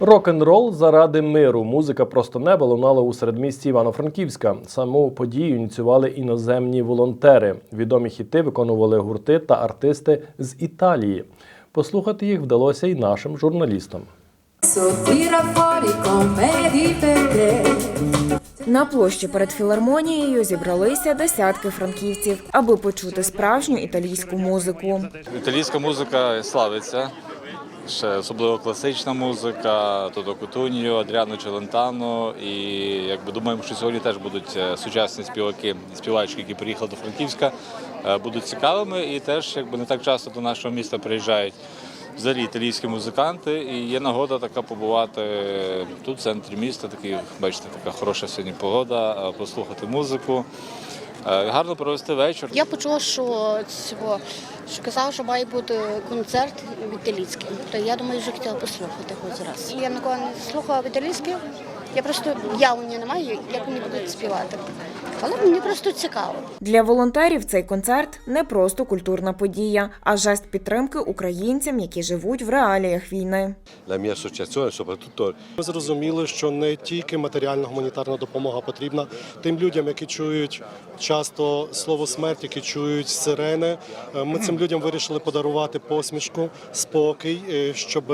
Рок-н-рол заради миру. Музика просто неба лунала у середмісті Івано-Франківська. Саму подію ініціювали іноземні волонтери. Відомі хіти виконували гурти та артисти з Італії. Послухати їх вдалося і нашим журналістам. На площі перед філармонією зібралися десятки франківців, аби почути справжню італійську музику. Італійська музика славиться. Ще особливо класична музика, Тодо Кутуньо, Адріано Челентано. І якби думаємо, що сьогодні теж будуть е, сучасні співаки, співачки, які приїхали до Франківська, е, будуть цікавими. І теж якби не так часто до нашого міста приїжджають взагалі італійські музиканти. І є нагода така побувати тут, в центрі міста. Такий, бачите, така хороша сьогодні погода, е, послухати музику. Гарно провести вечір. Я почула, що цього, що казав, що має бути концерт італійський. То я думаю, що хотіла послухати хоч раз. Я ніколи не слухала італійське. Я просто явлення не маю, як вони будуть співати. Але мені просто цікаво. Для волонтерів цей концерт не просто культурна подія, а жест підтримки українцям, які живуть в реаліях війни. Ми зрозуміли, що не тільки матеріальна гуманітарна допомога потрібна тим людям, які чують часто слово смерть, які чують сирени. Ми цим людям вирішили подарувати посмішку, спокій, е, щоб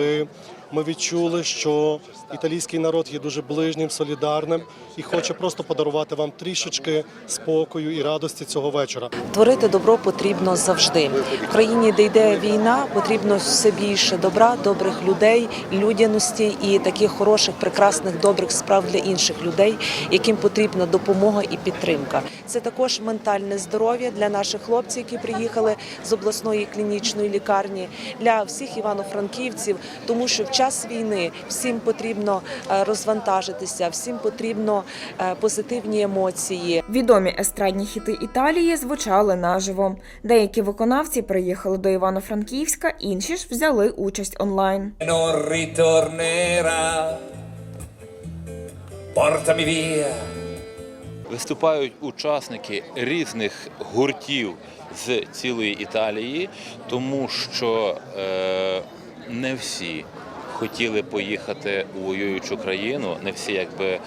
ми відчули, що італійський народ є дуже ближнім, солідарним і хоче просто подарувати вам трішечки спокою і радості цього вечора. Творити добро потрібно завжди. В країні, де йде війна, потрібно все більше добра, добрих людей, людяності і таких хороших, прекрасних, добрих справ для інших людей, яким потрібна допомога і підтримка. Це також ментальне здоров'я для наших хлопців, які приїхали з обласної клінічної лікарні, для всіх івано-франківців, тому що в час війни всім потрібно е, розвантажитися, всім потрібно е, позитивні емоції. Відомі естрадні хіти Італії звучали наживо. Деякі виконавці приїхали до Івано-Франківська, інші ж взяли участь онлайн. Виступають учасники різних гуртів з цілої Італії, тому що е, не всі хотіли поїхати у воюючу країну, не всі якби.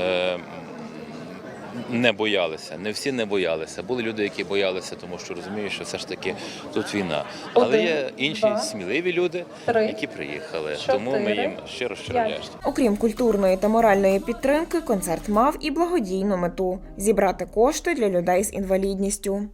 Е, не боялися, не всі не боялися. Були люди, які боялися, тому що розуміють, що все ж таки тут війна. Але є інші сміливі люди, які приїхали. Тому ми їм щиро щиро вдячні. Окрім культурної та моральної підтримки, концерт мав і благодійну мету зібрати кошти для людей з інвалідністю.